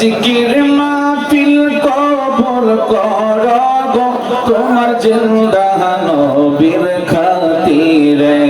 জিকির মাহফিল কবর কর গো। তোমার জিন্দা নবীর খাতিরে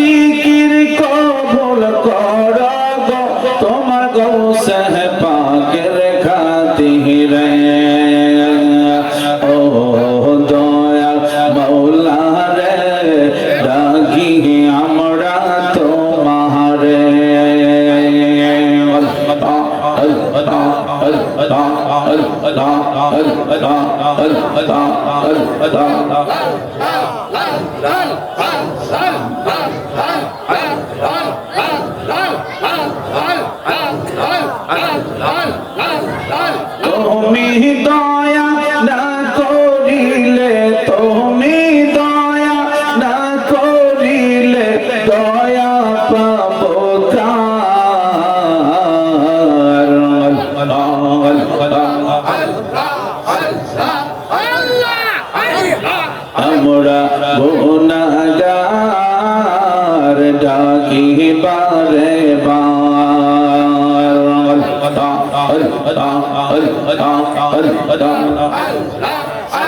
Run! Run! Run!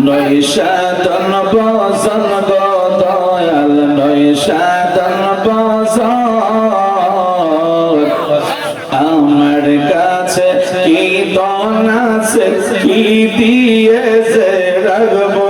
নয় সাধন বসন গো দয়াল আমার কাছে কি আছে দিয়েছে রাখব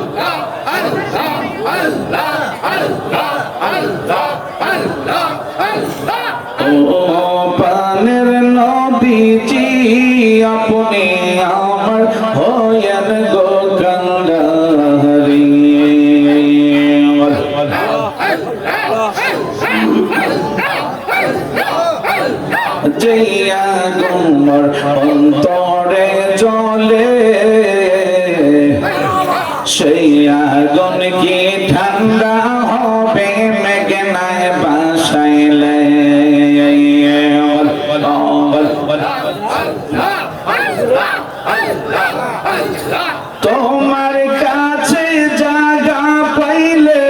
তোমার কাছে জায়গা পাইলে,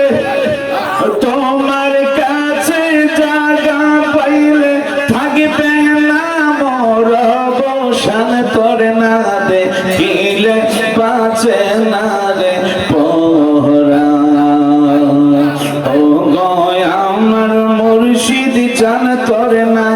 তোমার কাছে জায়গা পাইলে থাকবে না মোর বসান করে না দেখিলে বাঁচে না রে পোহরা। ও গয় আমার মুর্শিদ চান করে না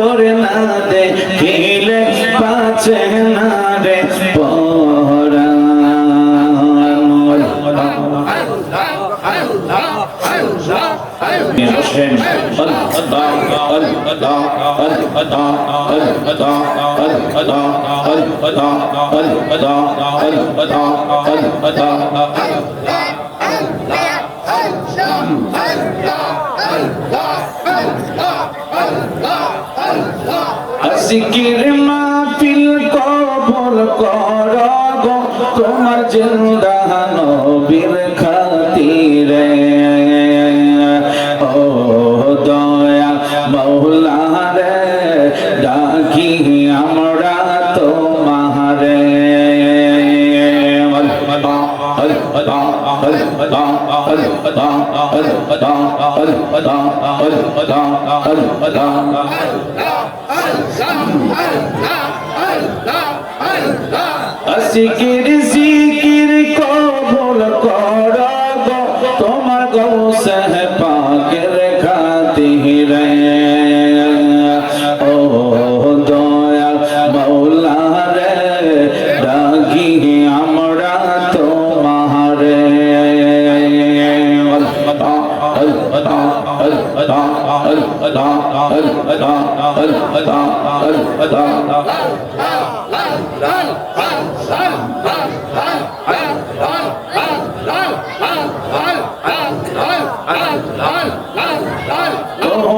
মান তোর না দে কিলে পাচে না রে পরা হোসেন আজকের মাহফিল কবল কর গো তোমার জিন্দা নবীর খাতিরে ও দয়া মৌলা রে ডাকি আমরা তোমারে সিকির সিকির কবল কর।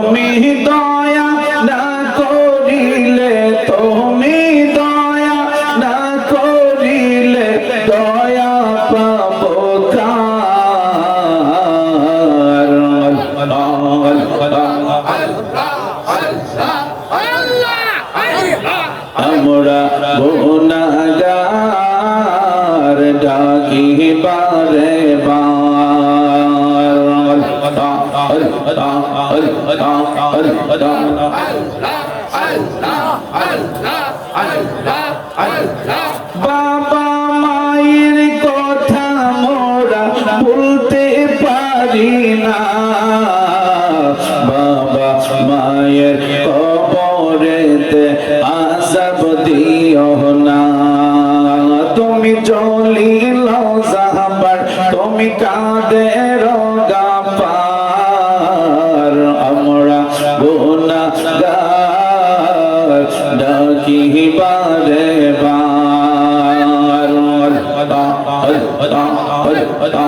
তুমি দয়া আমরা গুনাগার ডাকি বারে বাবা ও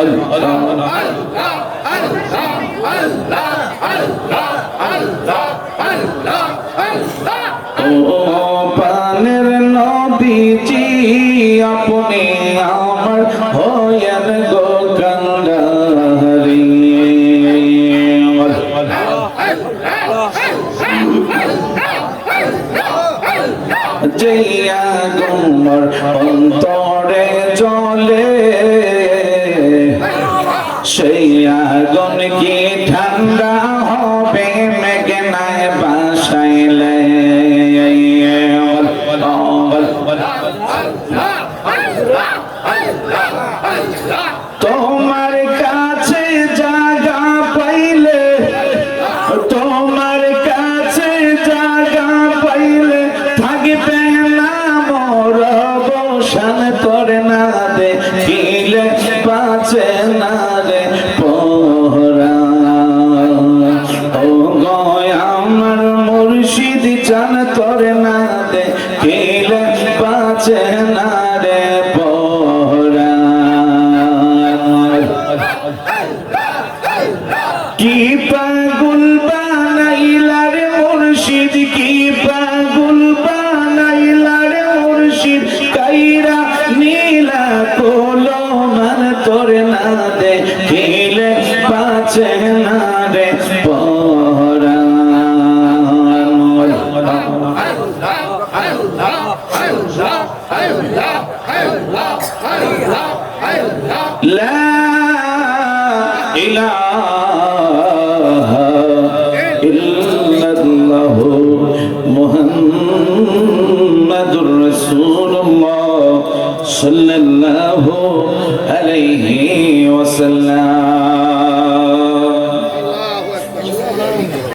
al কি পাগল বানাইলা রে মুর্শিদ? কি পাগল বানাইলা রে মুর্শিদ? কাইরা নীলা কোলো মান তোরে না দে কিলে পাচে না রে لا